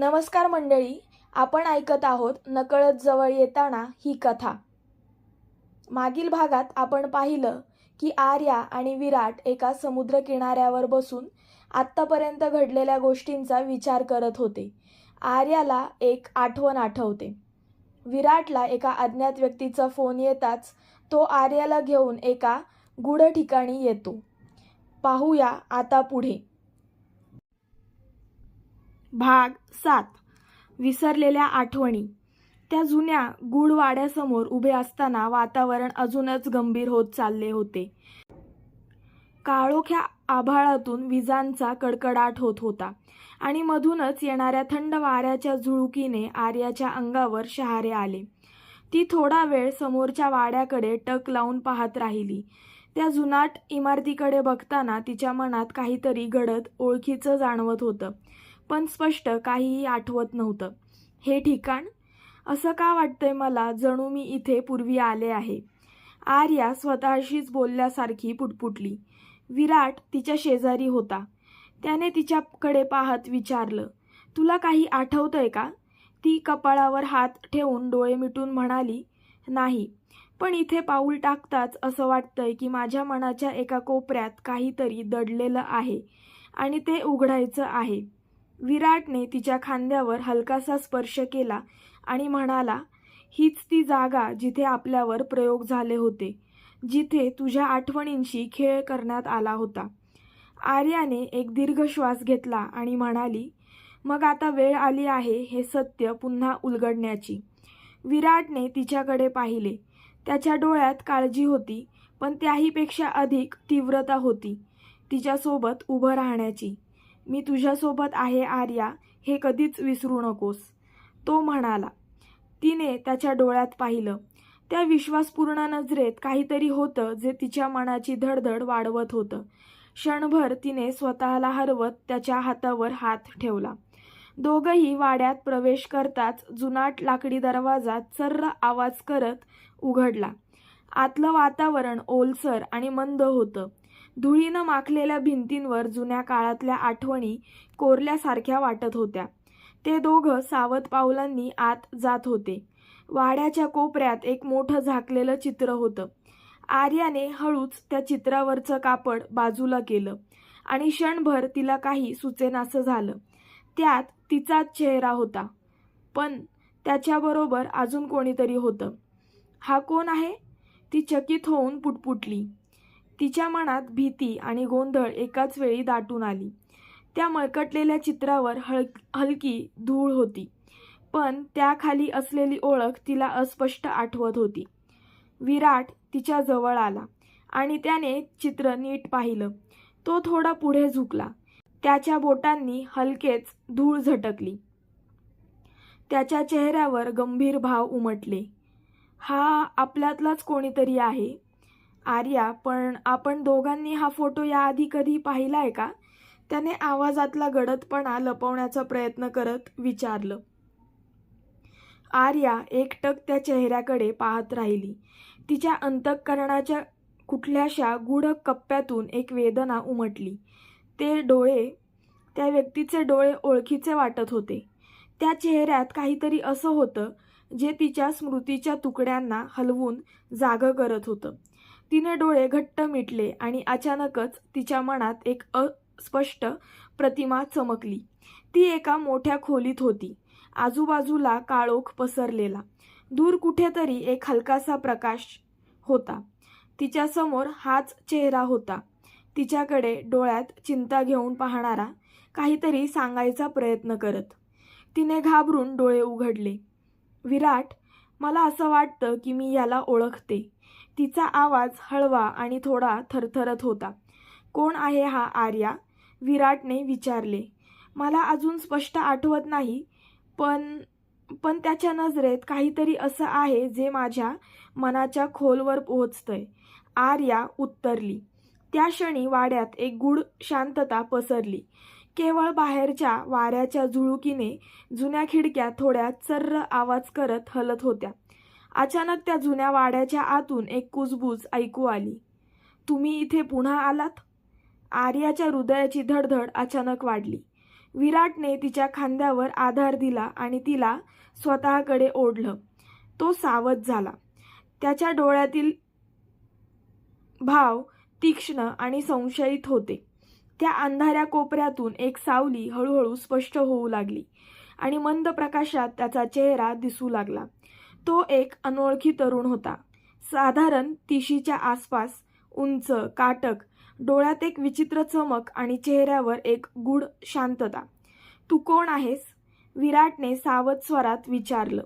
नमस्कार मंडळी आपण ऐकत आहोत नकळत जवळ येताना ही कथा. मागील भागात आपण पाहिलं की आर्या आणि विराट एका समुद्र किनाऱ्यावर बसून आत्तापर्यंत घडलेल्या गोष्टींचा विचार करत होते. आर्याला एक आठवण आठवते. विराटला एका अज्ञात व्यक्तीचा फोन येताच तो आर्याला घेऊन एका गूढ ठिकाणी येतो. पाहूया आता पुढे. भाग सात. विसरलेल्या आठवणी. त्या जुन्या गुढवाड्यासमोर उभे असताना वातावरण अजूनच गंभीर होत चालले होते. काळोख्या आभाळातून विजांचा कडकडाट होत होता आणि मधूनच येणाऱ्या थंड वाऱ्याच्या झुळुकीने आर्याच्या अंगावर शहारे आले. ती थोडा वेळ समोरच्या वाड्याकडे टक लावून पाहत राहिली. त्या जुनाट इमारतीकडे बघताना तिच्या मनात काहीतरी घडत ओळखीचं जाणवत होतं. पण स्पष्ट काहीही आठवत नव्हतं. हे ठिकाण? असं का वाटतंय मला जणू मी इथे पूर्वी आले आहे? आर्या स्वतःशीच बोलल्यासारखी पुटपुटली. विराट तिच्या शेजारी होता. त्याने तिच्याकडे पाहत विचारलं तुला काही आठवतंय का? ती कपाळावर हात ठेवून डोळे मिटून म्हणाली नाही पण इथे पाऊल टाकताच असं वाटतंय की माझ्या मनाच्या एका कोपऱ्यात काहीतरी दडलेलं आहे आणि ते उघडायचं आहे. विराटने तिच्या खांद्यावर हलकासा स्पर्श केला आणि म्हणाला हीच ती जागा जिथे आपल्यावर प्रयोग झाले होते जिथे तुझ्या आठवणींशी खेळ करण्यात आला होता. आर्याने एक दीर्घ श्वास घेतला आणि म्हणाली मग आता वेळ आली आहे हे सत्य पुन्हा उलगडण्याची. विराटने तिच्याकडे पाहिले. त्याच्या डोळ्यात काळजी होती पण त्याहीपेक्षा अधिक तीव्रता होती तिच्यासोबत उभं राहण्याची. मी तुझ्यासोबत आहे आर्या. हे कधीच विसरू नकोस. तो म्हणाला. तिने त्याच्या डोळ्यात पाहिलं. त्या विश्वासपूर्ण नजरेत काहीतरी होतं जे तिच्या मनाची धडधड वाढवत होतं. क्षणभर तिने स्वतःला हरवत त्याच्या हातावर हात ठेवला. दोघंही वाड्यात प्रवेश करताच जुनाट लाकडी दरवाजा चर्र आवाज करत उघडला. आतलं वातावरण ओलसर आणि मंद होतं. धुळीनं माखलेल्या भिंतींवर जुन्या काळातल्या आठवणी कोरल्यासारख्या वाटत होत्या. ते दोघं सावध पावलांनी आत जात होते. वाड्याच्या कोपऱ्यात एक मोठं झाकलेलं चित्र होतं. आर्याने हळूच त्या चित्रावरचं कापड बाजूला केलं आणि क्षणभर तिला काही सुचेनासं झालं. त्यात तिचाच चेहरा होता. पण त्याच्याबरोबर अजून कोणीतरी होतं. हा कोण आहे? ती चकित होऊन पुटपुटली. तिच्या मनात भीती आणि गोंधळ एकाच वेळी दाटून आली. त्या मळकटलेल्या चित्रावर हळ हलकी धूळ होती. पण त्याखाली असलेली ओळख तिला अस्पष्ट आठवत होती. विराट तिच्या जवळ आला आणि त्याने चित्र नीट पाहिलं. तो थोडा पुढे झुकला. त्याच्या बोटांनी हलकेच धूळ झटकली. त्याच्या चेहऱ्यावर गंभीर भाव उमटले. हा आपल्यातलाच कोणीतरी आहे. आर्या पण आपण दोघांनी हा फोटो याआधी कधी पाहिला आहे का? त्याने आवाजातला गडदपणा लपवण्याचा प्रयत्न करत विचारलं. आर्या एकटक त्या चेहऱ्याकडे पाहत राहिली. तिच्या अंतःकरणाच्या कुठल्याशा गूढ कप्प्यातून एक वेदना उमटली. ते डोळे त्या व्यक्तीचे डोळे ओळखीचे वाटत होते. त्या चेहऱ्यात काहीतरी असं होतं जे तिच्या स्मृतीच्या तुकड्यांना हलवून जागं करत होतं. तिने डोळे घट्ट मिटले आणि अचानकच तिच्या मनात एक अस्पष्ट प्रतिमा चमकली. ती एका मोठ्या खोलीत होती. आजूबाजूला काळोख पसरलेला. दूर कुठेतरी एक हलकासा प्रकाश होता. तिच्यासमोर हाच चेहरा होता. तिच्याकडे डोळ्यात चिंता घेऊन पाहणारा काहीतरी सांगायचा प्रयत्न करत. तिने घाबरून डोळे उघडले. विराट मला असं वाटतं की मी याला ओळखते. तिचा आवाज हळवा आणि थोडा थरथरत होता. कोण आहे हा आर्या? विराटने विचारले. मला अजून स्पष्ट आठवत नाही पण पण त्याच्या नजरेत काहीतरी असं आहे जे माझ्या मनाच्या खोलवर पोहोचतंय. आर्या उत्तरली. त्या क्षणी वाड्यात एक गूढ शांतता पसरली. केवळ बाहेरच्या वाऱ्याच्या झुळुकीने जुन्या खिडक्या थोड्या चर्र आवाज करत हलत होत्या. अचानक त्या जुन्या वाड्याच्या आतून एक कुजबूज ऐकू आली. तुम्ही इथे पुन्हा आलात? आर्याच्या हृदयाची धडधड अचानक वाढली. विराटने तिच्या खांद्यावर आधार दिला आणि तिला स्वतःकडे ओढलं. तो सावध झाला. त्याच्या डोळ्यातील भाव तीक्ष्ण आणि संशयित होते. त्या अंधाऱ्या कोपऱ्यातून एक सावली हळूहळू स्पष्ट होऊ लागली आणि मंद प्रकाशात त्याचा चेहरा दिसू लागला. तो एक अनोळखी तरुण होता. साधारण तिशीच्या आसपास उंच काटक डोळ्यात एक विचित्र चमक आणि चेहऱ्यावर एक गूढ शांतता. तू कोण आहेस? विराटने सावध स्वरात विचारलं.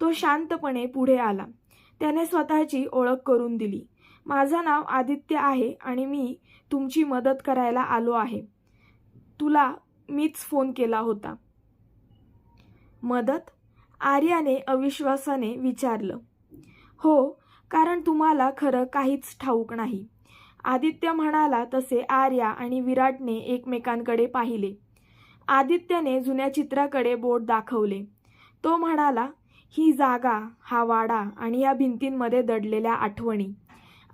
तो शांतपणे पुढे आला. त्याने स्वतःची ओळख करून दिली. माझं नाव आदित्य आहे आणि मी तुमची मदत करायला आलो आहे. तुला मीच फोन केला होता. मदत? आर्याने अविश्वासाने विचारलं हो कारण तुम्हाला खरं काहीच ठाऊक नाही. आदित्य म्हणाला तसे आर्या आणि विराटने एकमेकांकडे पाहिले. आदित्यने जुन्या चित्राकडे बोट दाखवले. तो म्हणाला ही जागा हा वाडा आणि या भिंतींमध्ये दडलेल्या आठवणी.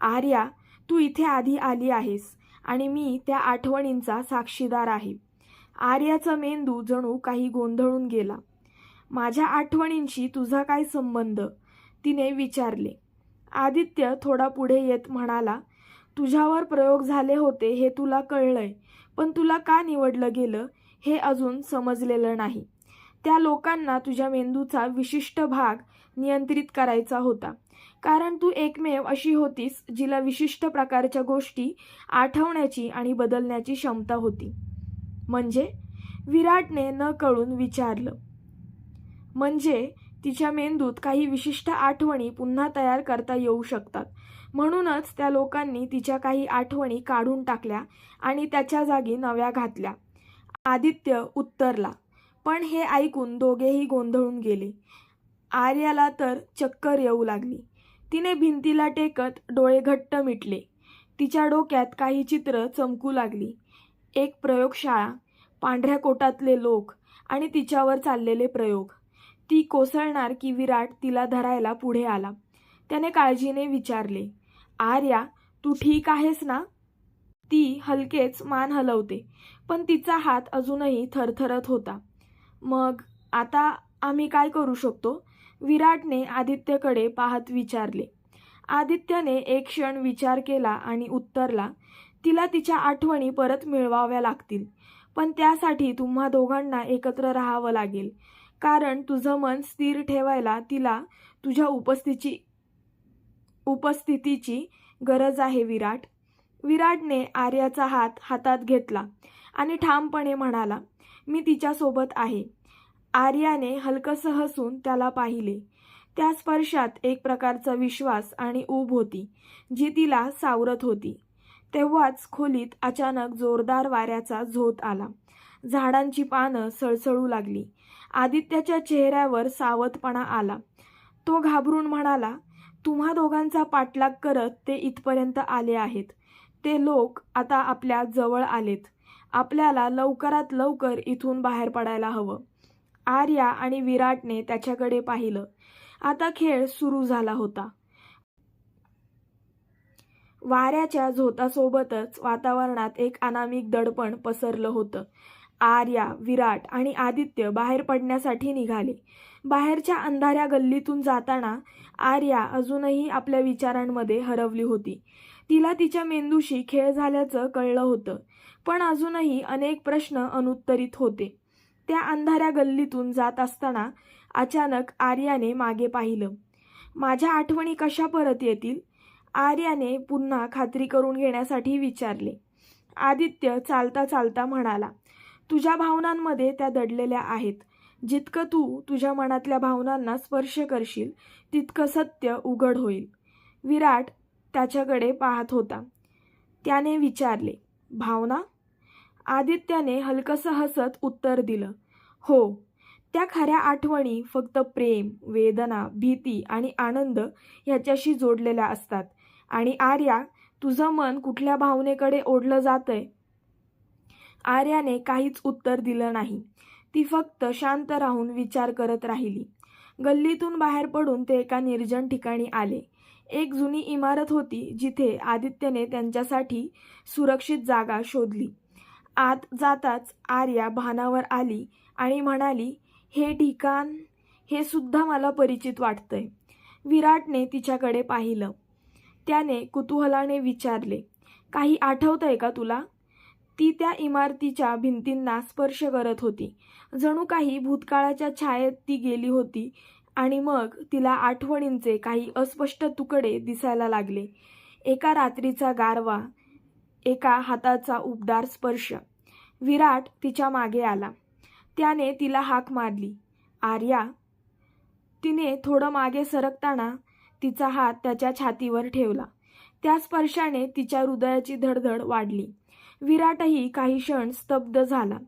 आर्या तू इथे आधी आली आहेस आणि मी त्या आठवणींचा साक्षीदार आहे. आर्याचा मेंदू जणू काही गोंधळून गेला. माझ्या आठवणींशी तुझा काय संबंध? तिने विचारले. आदित्य थोडा पुढे येत म्हणाला तुझ्यावर प्रयोग झाले होते हे तुला कळलंय पण तुला का निवडलं गेलं हे अजून समजलेलं नाही. त्या लोकांना तुझ्या मेंदूचा विशिष्ट भाग नियंत्रित करायचा होता. कारण तू एकमेव अशी होतीस जिला विशिष्ट प्रकारच्या गोष्टी आठवण्याची आणि बदलण्याची क्षमता होती. म्हणजे? विराटने न कळून विचारलं. म्हणजे तिच्या मेंदूत काही विशिष्ट आठवणी पुन्हा तयार करता येऊ शकतात. म्हणूनच त्या लोकांनी तिच्या काही आठवणी काढून टाकल्या आणि त्याच्या जागी नव्या घातल्या. आदित्य उत्तरला पण हे ऐकून दोघेही गोंधळून गेले. आर्याला तर चक्कर येऊ लागली. तिने भिंतीला टेकत डोळे घट्ट मिटले. तिच्या डोक्यात काही चित्र चमकू लागली. एक प्रयोगशाळा पांढऱ्या कोटातले लोक आणि तिच्यावर चाललेले प्रयोग. ती कोसळणार की विराट तिला धरायला पुढे आला. त्याने काळजीने विचारले आर्या तू ठीक आहेस ना? ती हलकेच मान हलवते पण तिचा हात अजूनही थरथरत होता. मग आता आम्ही काय करू शकतो? विराटने आदित्यकडे पाहत विचारले. आदित्यने एक क्षण विचार केला आणि उत्तरला तिला तिच्या आठवणी परत मिळवाव्या लागतील पण त्यासाठी तुम्हा दोघांना एकत्र राहावं लागेल. कारण तुझं मन स्थिर ठेवायला तिला तुझ्या उपस्थितीची उपस्थितीची गरज आहे विराट. विराटने आर्याचा हात हातात घेतला आणि ठामपणे म्हणाला मी तिच्यासोबत आहे. आर्याने हलकसं हसून त्याला पाहिले. त्या स्पर्शात एक प्रकारचा विश्वास आणि ऊब होती जी तिला सावरत होती. तेव्हाच खोलीत अचानक जोरदार वाऱ्याचा झोत आला. झाडांची पानं सळसळू लागली. आदित्याच्या चेहऱ्यावर सावधपणा आला. तो घाबरून म्हणाला तुम्हा दोघांचा पाठलाग करत ते इथपर्यंत आले आहेत. ते लोक आता आपल्या जवळ आलेत. आपल्याला लवकरात लवकर इथून बाहेर पडायला हवं. आर्या आणि विराटने त्याच्याकडे पाहिलं. आता खेळ सुरू झाला होता. वाऱ्याच्या झोतासोबतच वातावरणात एक अनामिक दडपण पसरलं होतं. आर्या विराट आणि आदित्य बाहेर पडण्यासाठी निघाले. बाहेरच्या अंधाऱ्या गल्लीतून जाताना आर्या अजूनही आपल्या विचारांमध्ये हरवली होती. तिला तिच्या मेंदूशी खेळ झाल्याचं कळलं होतं पण अजूनही अनेक प्रश्न अनुत्तरित होते. त्या अंधाऱ्या गल्लीतून जात असताना अचानक आर्याने मागे पाहिलं. माझ्या आठवणी कशा परत येतील? आर्याने पुन्हा खात्री करून घेण्यासाठी विचारले. आदित्य चालता चालता म्हणाला तुझ्या भावनांमध्ये त्या दडलेल्या आहेत. जितकं तू तुझ्या मनातल्या भावनांना स्पर्श करशील तितकं सत्य उघड होईल. विराट त्याच्याकडे पाहत होता. त्याने विचारले भावना? आदित्याने हलकसं हसत उत्तर दिलं हो त्या खऱ्या आठवणी फक्त प्रेम वेदना भीती आणि आनंद ह्याच्याशी जोडलेल्या असतात. आणि आर्या तुझं मन कुठल्या भावनेकडे ओढलं जातंय आर्याने काहीच उत्तर दिलं नाही. ती फक्त शांत राहून विचार करत राहिली. गल्लीतून बाहेर पडून ते एका निर्जन ठिकाणी आले. एक जुनी इमारत होती जिथे आदित्यने त्यांच्यासाठी सुरक्षित जागा शोधली. आत जाताच आर्या भानावर आली आणि म्हणाली हे ठिकाण हे सुद्धा मला परिचित वाटतंय. विराटने तिच्याकडे पाहिलं. त्याने कुतूहलाने विचारले काही आठवतंय का तुला? ती त्या इमारतीच्या भिंतींना स्पर्श करत होती. जणू काही भूतकाळाच्या छायेत ती गेली होती आणि मग तिला आठवणींचे काही अस्पष्ट तुकडे दिसायला लागले. एका रात्रीचा गारवा एका हाताचा उबदार स्पर्श. विराट तिच्यामागे आला. त्याने तिला हाक मारली. आर्या तिने थोडं मागे सरकताना तिचा हात त्याच्या छातीवर ठेवला. त्या स्पर्शाने तिच्या हृदयाची धडधड वाढली. विराटही काही क्षण स्तब्ध झाला.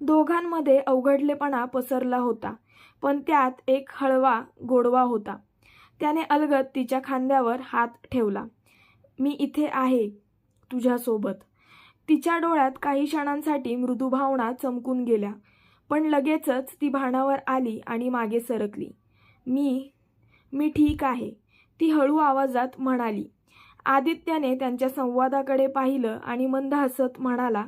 दोघांमध्ये अवघडलेपणा पसरला होता पण त्यात एक हळवा गोडवा होता. त्याने अलगत तिच्या खांद्यावर हात ठेवला. मी इथे आहे तुझ्यासोबत. तिच्या डोळ्यात काही क्षणांसाठी मृदुभावना चमकून गेल्या पण लगेचच ती भानावर आली आणि मागे सरकली. मी मी ठीक आहे ती हळू आवाजात म्हणाली. आदित्याने त्यांच्या संवादाकडे पाहिलं आणि मंद हसत म्हणाला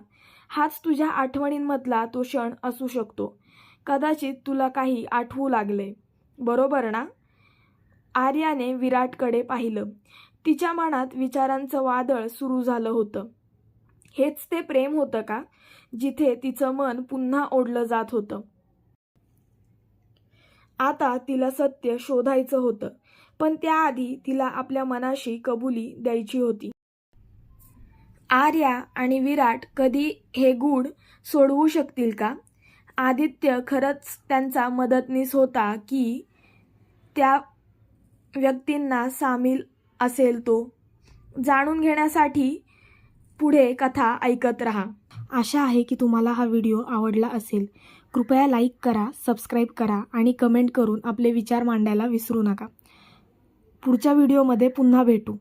हाच तुझ्या आठवणींमधला तो क्षण असू शकतो. कदाचित तुला काही आठवू लागले. बरोबर ना? आर्याने विराटकडे पाहिलं. तिच्या मनात विचारांचं वादळ सुरू झालं होतं. हेच ते प्रेम होतं का? जिथे तिचं मन पुन्हा ओढलं जात होतं. आता तिला सत्य शोधायचं होतं. पण त्याआधी तिला आपल्या मनाशी कबुली द्यायची होती. आर्या आणि विराट कधी हे गूढ सोडवू शकतील का? आदित्य खरंच त्यांचा मदतनीस होता की त्या व्यक्तींना सामील असेल तो. जाणून घेण्यासाठी पुढे कथा ऐकत रहा. आशा आहे की तुम्हाला हा व्हिडिओ आवडला असेल. कृपया लाईक करा सबस्क्राईब करा आणि कमेंट करून आपले विचार मांडायला विसरू नका. पुढच्या व्हिडिओमध्ये पुन्हा भेटू.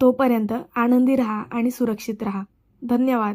तोपर्यंत आनंदी रहा आणि सुरक्षित रहा. धन्यवाद.